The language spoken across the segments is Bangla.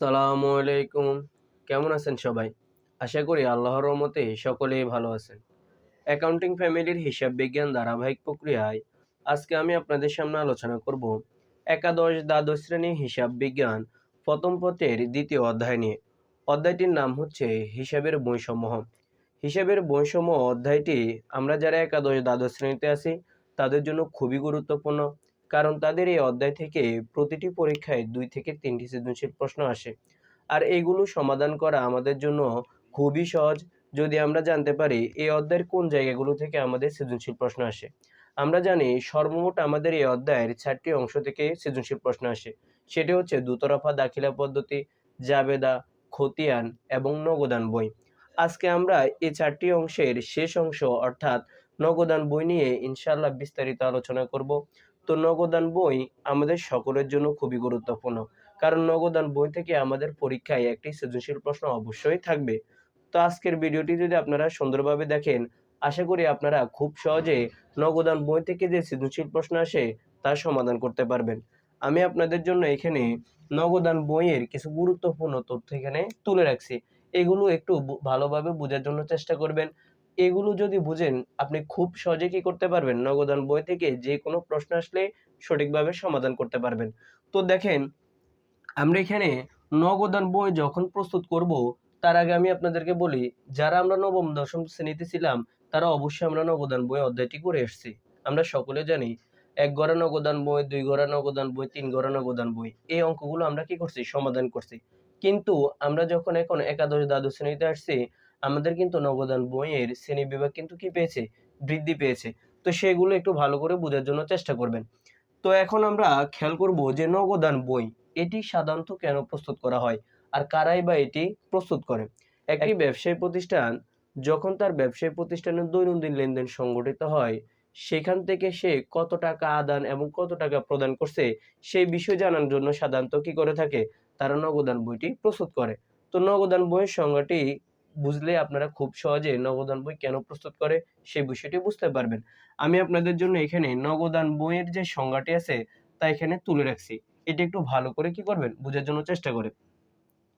আসসালামু আলাইকুম। কেমন আছেন সবাই? আশা করি আল্লাহর রহমতে সকলেই ভালো আছেন। অ্যাকাউন্টিং ফ্যামিলির হিসাব বিজ্ঞান ধারাবাহিক প্রক্রিয়ায় আজকে আমি আপনাদের সামনে আলোচনা করব একাদশ দ্বাদশ শ্রেণি হিসাব বিজ্ঞান প্রথম পথের দ্বিতীয় অধ্যায় নিয়ে। অধ্যায়টির নাম হচ্ছে হিসাবের বৈষম্য। হিসাবের বৈষম্য অধ্যায়টি আমরা যারা একাদশ দ্বাদশ শ্রেণীতে আছি, তাদের জন্য খুবই গুরুত্বপূর্ণ। কারণ তাদের এই অধ্যায় থেকে প্রতিটি পরীক্ষায় দুই থেকে তিনটি সৃজনশীল প্রশ্ন আসে। আর এগুলো সমাধান করা আমাদের জন্য খুবই সহজ। যদি আমরা জানতে পারি এই অধ্যায়ের কোন জায়গাগুলো থেকে আমাদের সৃজনশীল প্রশ্ন আসে। আমরা জানি সর্বমোট আমাদের এই অধ্যায়ের চারটি অংশ থেকে সৃজনশীল প্রশ্ন আসে। সেটি হচ্ছে দুতরফা দাখিলা পদ্ধতি, জাবেদা, খতিয়ান এবং নগদান বই। আজকে আমরা এই চারটি অংশের শেষ অংশ অর্থাৎ নগদান বই নিয়ে ইনশাল্লাহ বিস্তারিত আলোচনা করব। তো নগদান বই আমাদের সকলের জন্য খুবই গুরুত্বপূর্ণ। কারণ নগদান বই থেকে আমাদের পরীক্ষায় একটি সৃজনশীল প্রশ্ন অবশ্যই থাকবে। তো আজকের ভিডিওটি যদি আপনারা সুন্দরভাবে দেখেন, আশা করি আপনারা খুব সহজে নগদান বই থেকে যে সৃজনশীল প্রশ্ন আসে তার সমাধান করতে পারবেন। আমি আপনাদের জন্য এখানে নগদান বইয়ের কিছু গুরুত্বপূর্ণ তথ্য এখানে তুলে রাখছি। এগুলো একটু ভালোভাবে বোঝার জন্য চেষ্টা করবেন। এগুলো যদি বুঝেন, আপনি খুব সহজে কি করতে পারবেন? নগদান বই থেকে যে কোনো প্রশ্ন আসলে সঠিকভাবে সমাধান করতে পারবেন। তো দেখেন, আমরা এখানে নগদান বই যখন প্রস্তুত করব, তার আগে আমি আপনাদেরকে বলি, যারা আমরা নবম, দশম শ্রেণীতে ছিলাম, তারা অবশ্যই আমরা নগদান বই অধ্যায়টি করে এসেছি আমরা সকলে জানি, এক গড়া নগদান বই, দুই গড়া নগদান বই, তিন গড়া নগদান বই, এই অঙ্কগুলো আমরা কি করছি? সমাধান করছি। কিন্তু আমরা যখন এখন একাদশ দ্বাদশ শ্রেণীতে আসছি আমাদের কিন্তু নগদান বইয়ের শ্রেণি বিভাগ কিন্তু কি পেয়েছে? বৃদ্ধি পেয়েছে। তো সেগুলো একটু ভালো করে বোঝার জন্য চেষ্টা করবেন। তো এখন আমরা খেয়াল করব যে নগদান বই এটি সাধারণত কেন প্রস্তুত করা হয়? আর কারাই বা এটি প্রস্তুত করে? একটি ব্যবসায়ী প্রতিষ্ঠান যখন তার ব্যবসায়ী প্রতিষ্ঠানের দৈনন্দিন লেনদেন সংগঠিত হয় সেখান থেকে সে কত টাকা আদান এবং কত টাকা প্রদান করছে সেই বিষয় জানার জন্য সাধারণত কি করে থাকে? তারা নগদান বইটি প্রস্তুত করে। তো নগদান বইয়ের সংজ্ঞাটি বুঝলে আপনারা খুব সহজে নগদান বই কেন প্রস্তুত করে সেই বিষয়টি বুঝতে পারবেন। আমি আপনাদের জন্য এখানে নগদান বইয়ের যে সংজ্ঞাটি আছে তা এখানে তুলে রাখছি। এটি একটু ভালো করে কি করবেন? বোঝার জন্য চেষ্টা করে।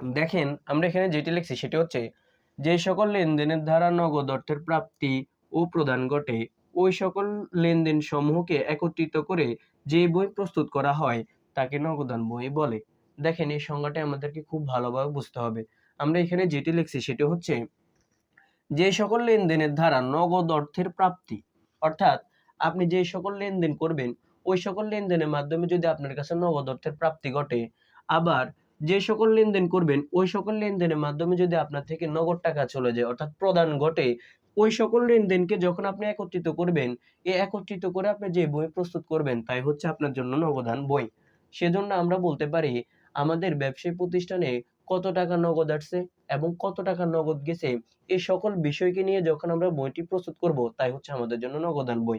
দেখেন, আমরা এখানে যেটি লিখছি সেটি হচ্ছে, যে সকল লেনদেনের দ্বারা নগদ অর্থের প্রাপ্তি ও প্রদান ঘটে, ওই সকল লেনদেন সমূহকে একত্রিত করে যে বই প্রস্তুত করা হয় তাকে নগদান বই বলে। দেখেন, এই সংজ্ঞাটা আমাদেরকে খুব ভালোভাবে বুঝতে হবে। আমরা এখানে যেটি লিখছি সেটি হচ্ছে, যে সকল লেনদেনের দ্বারা নগদ অর্থের প্রাপ্তি, অর্থাৎ আপনি যে সকল লেনদেন করবেন, ওই সকল লেনদেনের মাধ্যমে যদি আপনার কাছে নগদ অর্থের প্রাপ্তি ঘটে, আবার যে সকল লেনদেন করবেন, ওই সকল লেনদেনের মাধ্যমে যদি আপনার থেকে নগদ টাকা চলে যায়, অর্থাৎ প্রদান ঘটে, ওই সকল লেনদেনকে যখন আপনি একত্রিত করবেন এ একত্রিত করে আপনি যে বই প্রস্তুত করবেন, তাই হচ্ছে আপনার জন্য নগদান বই। সেজন্য আমরা বলতে পারি, আমাদের ব্যবসায়ী প্রতিষ্ঠানে কত টাকা নগদ আসছে এবং কত টাকা নগদ গেছে, এই সকল বিষয়কে নিয়ে যখন আমরা বইটি প্রস্তুত করব, তাই হচ্ছে আমাদের জন্য নগদান বই।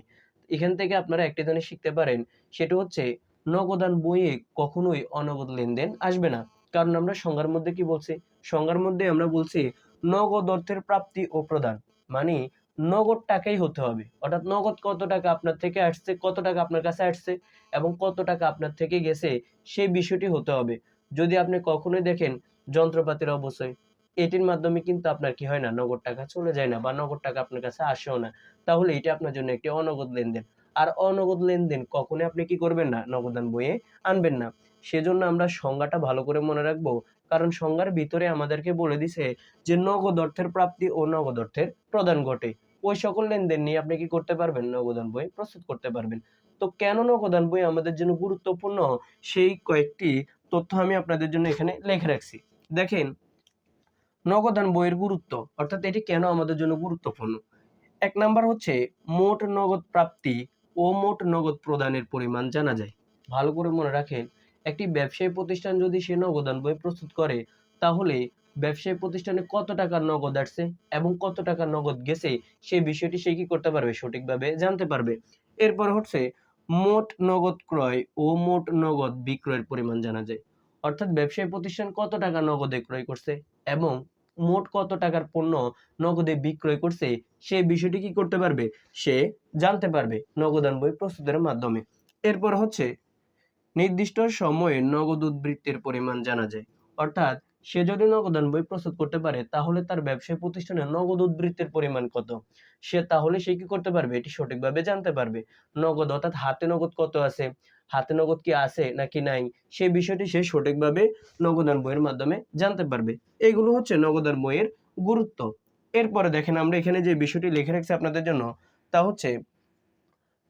এখান থেকে আপনারা একটি জিনিস শিখতে পারেন, সেটা হচ্ছে নগদান বইয়ে কখনোই অনগদ লেনদেন আসবে না। কারণ আমরা সংজ্ঞার মধ্যে কি বলছি? সংজ্ঞার মধ্যে আমরা বলছি নগদ অর্থের প্রাপ্তি ও প্রদান মানে নগদ টাকাই হতে হবে। অর্থাৎ নগদ কত টাকা আপনার থেকে আসছে, কত টাকা আপনার কাছে আসছে এবং কত টাকা আপনার থেকে গেছে, সেই বিষয়টি হতে হবে। যদি আপনি কখনোই দেখেন যন্ত্রপাতির অবশ্যই। এটির মাধ্যমে কিন্তু আপনার কি হয় না, নগদ টাকা চলে যায় না বা নগদ টাকা আপনার কাছে আসেও না। তাহলে এটা আপনার জন্য একটি অনগদ লেনদেন। আর অনগদ লেনদেন কখনোই আপনি কি করবেন না, নগদান বইয়ে আনবেন না। সেজন্য আমরা সংজ্ঞাটা ভালো করে মনে রাখব। কারণ সংজ্ঞার ভিতরে আমাদেরকে বলে দিছে যে, নগদ অর্থের প্রাপ্তি ও নগদ অর্থের প্রদান ঘটে। ওই সকল লেনদেন নিয়ে আপনি কি করতে পারবেন? নগদান বই প্রস্তুত করতে পারবেন। তো কেন নগদান বই আমাদের জন্য গুরুত্বপূর্ণ? সেই কয়েকটি তথ্য আমি আপনাদের জন্য এখানে লিখে রাখছি। দেখেন নগদান বইয়ের গুরুত্ব, অর্থাৎ এটি কেন আমাদের জন্য গুরুত্বপূর্ণ? এক নাম্বার হচ্ছে, মোট নগদ প্রাপ্তি ও মোট নগদ প্রদানের পরিমাণ জানা যায়। ভালো করে মনে রাখেন, একটি ব্যবসায়ী প্রতিষ্ঠান যদি সে নগদান বই প্রস্তুত করে, তাহলে ব্যবসায়ী প্রতিষ্ঠানে কত টাকার নগদ আসছে এবং কত টাকা নগদ গেছে সেই বিষয়টি সে কি করতে পারবে, সঠিকভাবে জানতে পারবে। এরপর হচ্ছে, মোট নগদ ক্রয় ও মোট নগদ বিক্রয়ের পরিমাণ জানা যায়। অর্থাৎ ব্যবসায়ী প্রতিষ্ঠান কত টাকা নগদে ক্রয় করছে এবং মোট কত টাকার পণ্য নগদে বিক্রয় করছে সেই বিষয়টি কি করতে পারবে? সে জানতে পারবে নগদান বই প্রস্তুতের মাধ্যমে। এরপর হচ্ছে, নির্দিষ্ট সময়ে নগদ উদ্বৃত্তের পরিমাণ জানা যায়। অর্থাৎ, সে যদি নগদান বই প্রস্তুত করতে পারে, তাহলে তার ব্যবসায়ী প্রতিষ্ঠানে নগদ উদ্বৃত্তের পরিমাণ কত? সে তাহলে সে কি করতে পারবে? এটি সঠিকভাবে জানতে পারবে। নগদ অর্থাৎ হাতে নগদ কত আছে? হাতে নগদ কি আছে নাকি নাই, সেই বিষয়টি সে সঠিকভাবে নগদান বইয়ের মাধ্যমে জানতে পারবে। এগুলো হচ্ছে নগদান বইয়ের গুরুত্ব। এরপরে দেখেন আমরা এখানে যে বিষয়টি লিখে রাখছি আপনাদের জন্য, তা হচ্ছে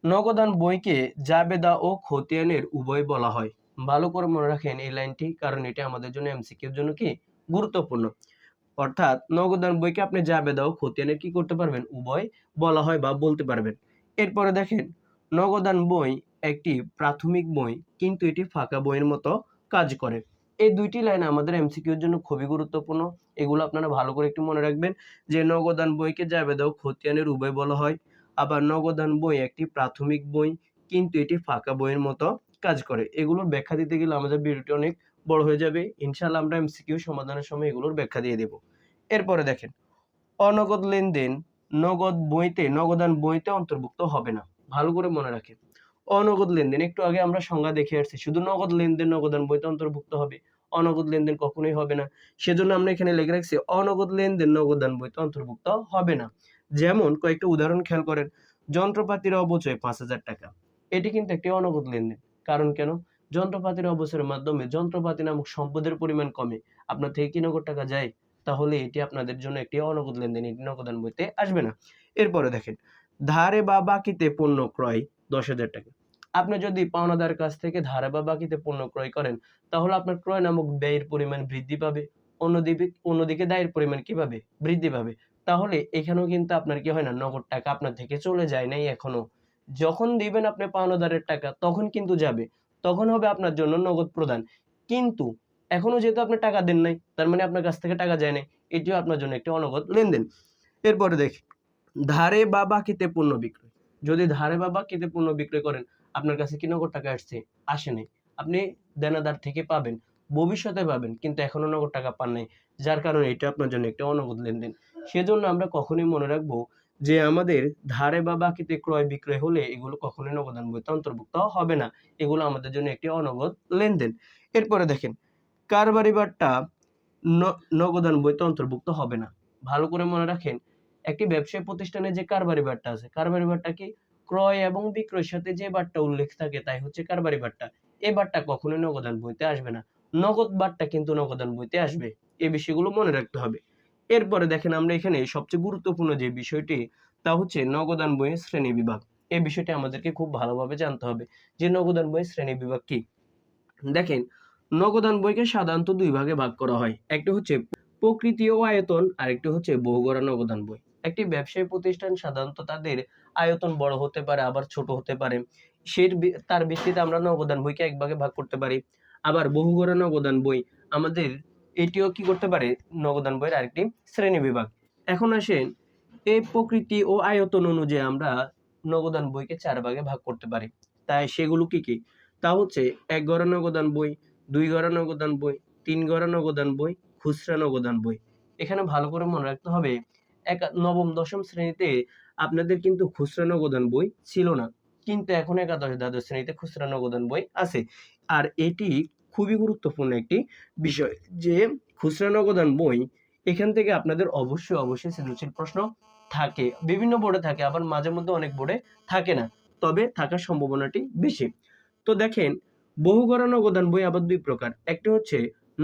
নগদান বইকে জাবেদা ও খতিয়ানের উভয় বলা হয়। ভালো করে মনে রাখেন এই লাইনটি, কারণ এটা আমাদের জন্য এমসিকিউর জন্য কি গুরুত্বপূর্ণ। অর্থাৎ নগদান বইকে আপনি জাবেদা ও খতিয়ানের কি করতে পারবেন? উভয় বলা হয় বা বলতে পারবেন। এরপরে দেখেন নগদান বই একটি প্রাথমিক বই, কিন্তু এটি ফাঁকা বইয়ের মতো কাজ করে। এই দুইটি লাইন আমাদের এমসিকিউর জন্য খুবই গুরুত্বপূর্ণ। এগুলো আপনারা ভালো করে একটু মনে রাখবেন যে, নগদান বইকে জাবেদা ও খতিয়ানের উভয় বলা হয়। আবার নগদান বই একটি প্রাথমিক বই, কিন্তু এটি ফাঁকা বইয়ের মতো কাজ করে। এগুলোর ব্যাখ্যা দিতে গেলে আমাদের ভিডিওটি অনেক বড় হয়ে যাবে। ইনশাল্লাহ আমরা এমসিকিউ সমাধানের সময় এগুলোর ব্যাখ্যা দিয়ে দেব। এরপরে দেখেন, অনগদ লেনদেন নগদ বইতে, নগদান বইতে অন্তর্ভুক্ত হবে না। ভালো করে মনে রাখেন অনগদ লেনদেন, একটু আগে আমরা সংজ্ঞা দেখে আসছি, শুধু নগদ লেনদেন নগদান বইতে অন্তর্ভুক্ত হবে। অনগদ লেনদেন কখনোই হবে না। সেজন্য আমরা এখানে লিখে রাখছি, অনগদ লেনদেন নগদান বইতে অন্তর্ভুক্ত হবে না। যেমন কয়েকটা উদাহরণ খেয়াল করেন, যন্ত্রপাতির অবচয় পাঁচ হাজার টাকা। এটি কিন্তু একটি অনগদ লেনদেন। কারণ কেন? যন্ত্রপাতির অবচয়ের মাধ্যমে যন্ত্রপাতি নামক সম্পদের পরিমাণ কমে। আপনার থেকে কি নগদ টাকা যায়? তাহলে এটি আপনাদের জন্য একটি অনগদ লেনদেন, এটি নগদান বইতে আসবে না। এরপরে দেখেন ধারে বা বাকিতে পণ্য ক্রয় দশ হাজার টাকা। আপনি যদি পাওনাদার কাছ থেকে ধারে বা বাকিতে পণ্য ক্রয় করেন, তাহলে আপনার ক্রয় নামক ব্যয়ের পরিমাণ বৃদ্ধি পাবে, অন্যদিকে অন্যদিকে দায়ের পরিমাণ কি পাবে? বৃদ্ধি পাবে। তাহলে এখানেও কিন্তু আপনার কি হয় না, নগদ টাকা আপনার থেকে চলে যায় নাই এখনও। যখন দিবেন আপনি পাওনাদারের টাকা, তখন কিন্তু যাবে। তখন হবে আপনার জন্য নগদ প্রদান। কিন্তু এখনও যেহেতু আপনি টাকা দেন নাই, তার মানে আপনার কাছ থেকে টাকা যায় নাই, এটিও আপনার জন্য একটি অনগদ লেনদেন। এরপরে দেখি ধারে বা বাকিতে পণ্য বিক্রয়? যদি ধারে বা বাকিতে পণ্য বিক্রয় করেন, আপনার কাছে কি নগদ টাকা আসছে? আসে নাই আপনি দেনাদার থেকে পাবেন, ভবিষ্যতে পাবেন, কিন্তু এখনও নগদ টাকা পান নাই, যার কারণে এটা আপনার জন্য একটা অনগদ লেনদেন। সেজন্য আমরা কখনোই মনে রাখব যে আমাদের ধারে বা বাকিতে ক্রয় বিক্রয় হলে এগুলো কখনোই নগদান বইতে অন্তর্ভুক্ত হবে না। এগুলো আমাদের জন্য একটি অনগদ লেনদেন। এরপরে দেখেন কারবারি বাট্টা ন- নগদান বইতে অন্তর্ভুক্ত হবে না। ভালো করে মনে রাখেন একটি ব্যবসায়ী প্রতিষ্ঠানে যে কারবারি বাট্টা আছে, কারবারি বাট্টা কি? ক্রয় এবং বিক্রয়ের সাথে যে বাট্টা উল্লেখ থাকে তাই হচ্ছে কারবারি বাট্টা এই বাট্টা কখনোই নগদান বইতে আসবে না। নগদ বাট্টা কিন্তু নগদান বইতে আসবে। এই বিষয়গুলো মনে রাখতে হবে। এরপরে দেখেন আমরা এখানে সবচেয়ে গুরুত্বপূর্ণ যে বিষয়টি, তা হচ্ছে নগদান বইয়ের শ্রেণি বিভাগ। এই বিষয়টি আমাদেরকে খুব ভালোভাবে জানতে হবে যে নগদান বইয়ের শ্রেণি বিভাগ কি। দেখেন, নগদান বইকে সাধারণত দুই ভাগে ভাগ করা হয়। একটি হচ্ছে প্রকৃতি ও আয়তন আর একটি হচ্ছে বহুগড়া নগদান বই। একটি ব্যবসায়ী প্রতিষ্ঠান সাধারণত তাদের আয়তন বড় হতে পারে, আবার ছোট হতে পারে। সে তার ভিত্তিতে আমরা নগদান বইকে এক ভাগে ভাগ করতে পারি। আবার বহুগড়া নগদান বই, আমাদের এটিও কি করতে পারে? নগদান বইয়ের আরেকটি শ্রেণি বিভাগ। এখন আসেন এই প্রকৃতি ও আয়তন অনুযায়ী আমরা নগদান বইকে চার ভাগে ভাগ করতে পারি। তাই সেগুলো কি কি? তা হচ্ছে এক গড়া নগদান বই দুই গড়া নগদান বই তিন গড়া নগদান বই, খুচরা নগদান বই। এখানে ভালো করে মনে রাখতে হবে এক, নবম, দশম শ্রেণীতে আপনাদের কিন্তু খুচরা নগদান বই ছিল না। কিন্তু এখন একাদশ, দ্বাদশ শ্রেণীতে খুচরা নগদান বই আছে। আর এটি খুবই গুরুত্বপূর্ণ একটি বিষয় যে খুচরা নগদান বই এখান থেকে আপনাদের অবশ্যই অবশ্যই সৃজনশীল প্রশ্ন থাকে। বিভিন্ন বোর্ডে থাকে, আবার মাঝে মধ্যে অনেক বোর্ডে থাকে না। তবে থাকার সম্ভাবনাটি বেশি। তো দেখেন, বহুগড়া নগদান বই আবার দুই প্রকার। একটি হচ্ছে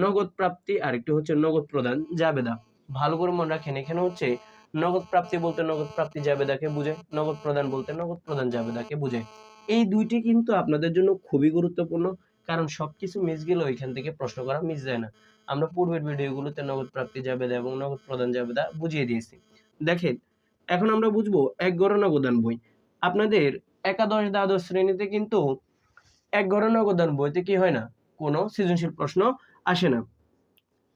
নগদ প্রাপ্তি আর একটি হচ্ছে নগদ প্রদান, জাবেদা। ভালো করে মনে রাখেন, এখানে হচ্ছে নগদ প্রাপ্তি বলতে নগদ প্রাপ্তি জাবেদাকে বোঝায় নগদ প্রদান বলতে নগদ প্রদান জাবেদাকে বোঝায় এই দুইটি কিন্তু আপনাদের জন্য খুবই গুরুত্বপূর্ণ, কারণ সবকিছু মিস গেলে ওইখান থেকে প্রশ্ন করা মিস যায় না। আমরা পূর্বের ভিডিওগুলোতে নগদ প্রাপ্তি জাবেদা এবং নগদ প্রদান জাবেদা বুঝিয়ে দিয়েছি। দেখেন, এখন আমরা বুঝব এক গড় নগদান বই। আপনাদের একাদশ, দ্বাদশ শ্রেণীতে কিন্তু এক গড় নগদান বইতে কি হয় না? কোনো সৃজনশীল প্রশ্ন আসে না।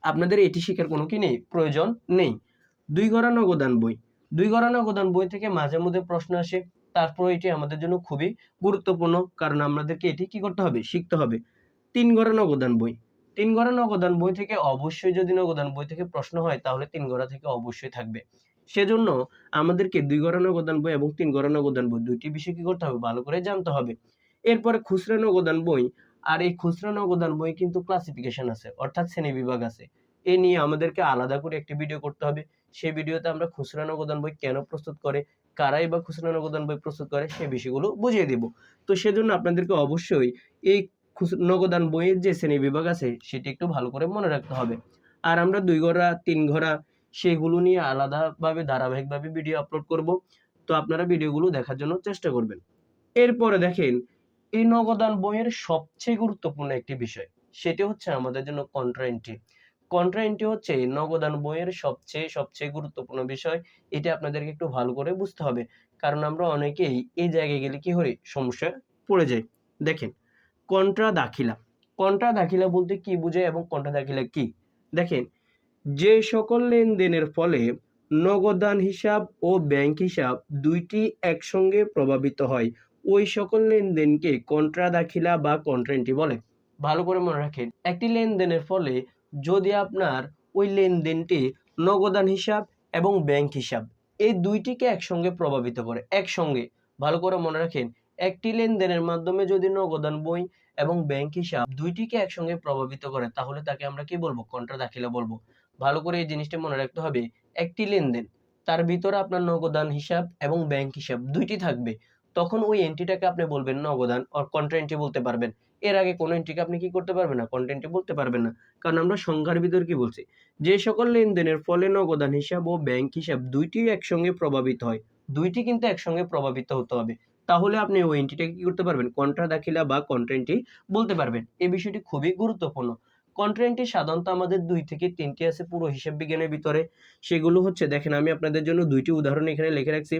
আপনাদের এটি শেখার কোনো কি নেই? প্রয়োজন নেই। দুই গড়া নগদান বই। দুই গড়া নগদান বই থেকে মাঝে মধ্যে প্রশ্ন আসে, তারপর এটি আমাদের জন্য খুবই গুরুত্বপূর্ণ, কারণ আমাদেরকে এটি কি করতে হবে? শিখতে হবে। তিন গড়া নগদান বই। তিন গড়া নগদান বই থেকে অবশ্যই যদি নগদান বই থেকে প্রশ্ন হয়, তাহলে তিন গড়া থেকে অবশ্যই থাকবে। সেজন্য আমাদেরকে দুই গড়া নগদান বই এবং তিন গড়া নগদান বই দুইটি বিষয় কি করতে হবে? ভালো করে জানতে হবে। এরপরে খুচরা নগদান বই, আর এই খুচরা নগদান বই কিন্তু ক্লাসিফিকেশন আছে, অর্থাৎ শ্রেণি বিভাগ আছে। এ নিয়ে আমাদেরকে আলাদা করে একটি ভিডিও করতে হবে। সেই ভিডিওতে আমরা খুচরা নগদান বই কেন প্রস্তুত করে, কারাই বা খুচরা নগদান বই প্রস্তুত করে, সে বিষয়গুলো বুঝিয়ে দেব। তো সেজন্য আপনাদেরকে অবশ্যই এই নগদান বইয়ের যে শ্রেণি বিভাগ আছে, সেটি একটু ভালো করে মনে রাখতে হবে। আর আমরা দুই ঘোড়া, তিন ঘোড়া, সেগুলো নিয়ে আলাদাভাবে, ধারাবাহিকভাবে ভিডিও আপলোড করব। তো আপনারা ভিডিওগুলো দেখার জন্য চেষ্টা করবেন। এরপরে দেখেন, এই নগদান বইয়ের সবচেয়ে গুরুত্বপূর্ণ একটি বিষয়, সেটি হচ্ছে আমাদের জন্য কন্ট্রা এন্ট্রি কন্ট্রা এন্ট্রি হচ্ছে নগদান বইয়ের সবচেয়ে সবচেয়ে গুরুত্বপূর্ণ বিষয়। এটা আপনাদেরকে একটু ভালো করে বুঝতে হবে। কারণ আমরা অনেকেই এই জায়গায় গেলে কি হই সমস্যা পড়ে যাই। দেখেন কন্ট্রা দাখিলা। কন্ট্রা দাখিলা বলতে কি বোঝায় এবং কন্ট্রা দাখিলা কি? দেখেন, যে সকল লেনদেনের ফলে নগদান হিসাব ও ব্যাংক হিসাব দুইটি একসঙ্গে প্রভাবিত হয়। ওই সকল লেনদেনকে কন্ট্রা দাখিলা বা কন্ট্রেন্টি বলে। ভালো করে মনে রাখেন, একটি লেনদেনের ফলে যদি আপনার ওই লেনদেনটি নগদান হিসাব এবং ব্যাংক হিসাব, এই দুইটিকে একসঙ্গে প্রভাবিত করে। একসঙ্গে, ভালো করে মনে রাখেন, একটি লেনদেনের মাধ্যমে যদি নগদান বই এবং ব্যাংক হিসাব দুইটিকে একসঙ্গে প্রভাবিত করে, তাহলে তাকে আমরা কি বলব? কন্ট্রা দাখিলা বলব। ভালো করে এই জিনিসটা মনে রাখতে হবে, একটি লেনদেন, তার ভিতরে আপনার নগদান হিসাব এবং ব্যাংক হিসাব দুইটি থাকবে। তখন ওই এন্ট্রিটাকে আপনি বলবেন নগদান অর কন্ট্রা বলতে পারবেন। এর আগে কোনো এন্ট্রিকে আপনি কি করতে পারবেন না? কন্টেন্টে বলতে পারবেন না। কারণ আমরা সংখ্যার ভিতর কি বলছি? যে সকল লেনদেনের ফলে নগদান হিসাব ও ব্যাংক হিসাব দুইটি একসঙ্গে প্রভাবিত হয়। দুইটি কিন্তু একসঙ্গে প্রভাবিত হতে হবে। তাহলে আপনি ওই এন্ট্রিটাকে কি করতে পারবেন? কন্ট্রা দাখিলা বা কন্ট্রেন্টই বলতে পারবেন। এই বিষয়টি খুবই গুরুত্বপূর্ণ। কন্ট্রেন্টটি সাধারণত আমাদের দুই থেকে তিনটি আছে পুরো হিসাব বিজ্ঞানের ভিতরে। সেগুলো হচ্ছে, দেখেন আমি আপনাদের জন্য দুইটি উদাহরণ এখানে লিখে রাখছি।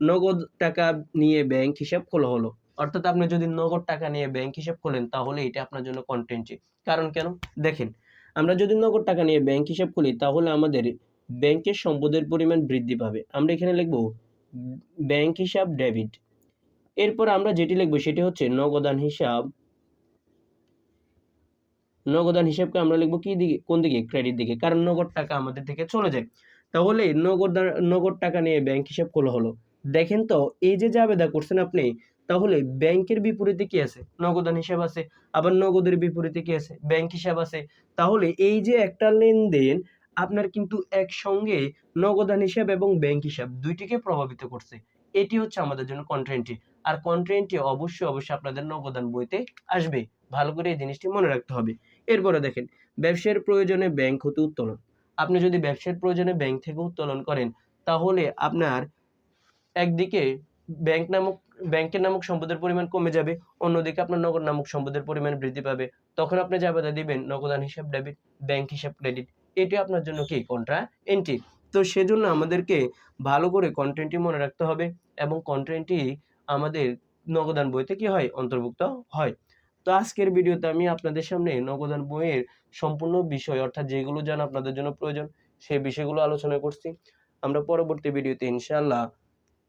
নগদ টাকা নিয়ে ব্যাংক হিসাব খোলা হলো। অর্থাৎ আপনি যদি নগদ টাকা নিয়ে ব্যাংক হিসাব খোলেন, তাহলে এটা আপনার জন্য কন্টেন্টই কারণ কেন? দেখেন, আমরা যদি নগদ টাকা নিয়ে ব্যাংক হিসাব খুলি, তাহলে আমাদের ব্যাংকের সম্পদের পরিমাণ বৃদ্ধি পাবে। আমরা এখানে লিখব ব্যাংক হিসাব ডেবিট এরপর আমরা যেটি লিখব, সেটি হচ্ছে নগদান হিসাব। নগদান হিসাবকে আমরা লিখব কি দিকে? কোন দিকে? ক্রেডিট দিকে। কারণ নগদ টাকা আমাদের থেকে চলে যায়। তাহলে নগদ নগদ টাকা নিয়ে ব্যাংক হিসাব খোলা হলো। দেখেন তো, এই যে জাবেদা করছেন আপনি, তাহলে ব্যাংকের বিপরীতে কি আছে? নগদান হিসাব আছে, আবার নগদের বিপরীতে কি আছে? ব্যাংক হিসাব আছে। তাহলে এই যে একটা লেনদেন, আপনার কিন্তু একসঙ্গে নগদান হিসাব এবং ব্যাংক হিসাব দুইটিকে প্রভাবিত করছে। এটি হচ্ছে আমাদের জন্য কন্ট্রেন্টটি আর কন্ট্রেন্টটি অবশ্যই অবশ্যই আপনাদের নগদান বইতে আসবে। ভালো করে এই জিনিসটি মনে রাখতে হবে। এরপরে দেখেন ব্যবসার প্রয়োজনে ব্যাংক হতে উত্তোলন। আপনি যদি ব্যবসার প্রয়োজনে ব্যাংক থেকে উত্তোলন করেন, তাহলে আপনার একদিকে ব্যাংক নামক ব্যাংকের নামক সম্পদের পরিমাণ কমে যাবে, অন্যদিকে আপনার নগদ নামক সম্পদের পরিমাণ বৃদ্ধি পাবে। তখন আপনি জাবেদা দিবেন, নগদান হিসাব ডেবিট ব্যাংক হিসাব ক্রেডিট এটি আপনার জন্য কি? কন্ট্রা এন্ট্রি তো সেজন্য আমাদেরকে ভালো করে কন্টেন্টটি মনে রাখতে হবে এবং কন্টেন্টটি আমাদের নগদান বইতে কি হয়? অন্তর্ভুক্ত হয়। তো আজকের ভিডিওতে আমি আপনাদের সামনে নগদান বইয়ের সম্পূর্ণ বিষয়, অর্থাৎ যেগুলো জানা আপনাদের জন্য প্রয়োজন, সেই বিষয়গুলো আলোচনা করছি। আমরা পরবর্তী ভিডিওতে ইনশাআল্লাহ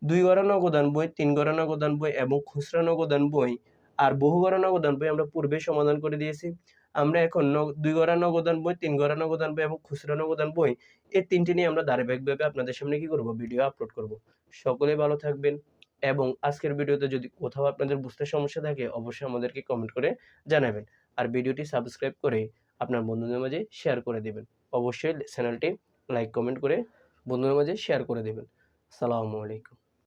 দুই গড়া নগদান বই তিন গড়া নগদান বই এবং খুচরা নগদান বই আর বহু গড়া নগদান বই আমরা পূর্বে সমাধান করে দিয়েছি। আমরা এখন দুই গড়া নগদান বই তিন গড়া নগদান বই এবং খুচরা নগদান বই এই। তিনটি নিয়ে আমরা ধারাবাহিকভাবে আপনাদের সামনে কি করব? ভিডিও আপলোড করব। সকলে ভালো থাকবেন এবং আজকের ভিডিওতে যদি কোথাও আপনাদের বুঝতে সমস্যা থাকে, অবশ্যই আমাদেরকে কমেন্ট করে জানাবেন। আর ভিডিওটি সাবস্ক্রাইব করে আপনার বন্ধুদের মাঝে শেয়ার করে দেবেন। অবশ্যই চ্যানেলটি লাইক কমেন্ট করে বন্ধুদের মাঝে শেয়ার করে দেবেন। সালামু আলাইকুম।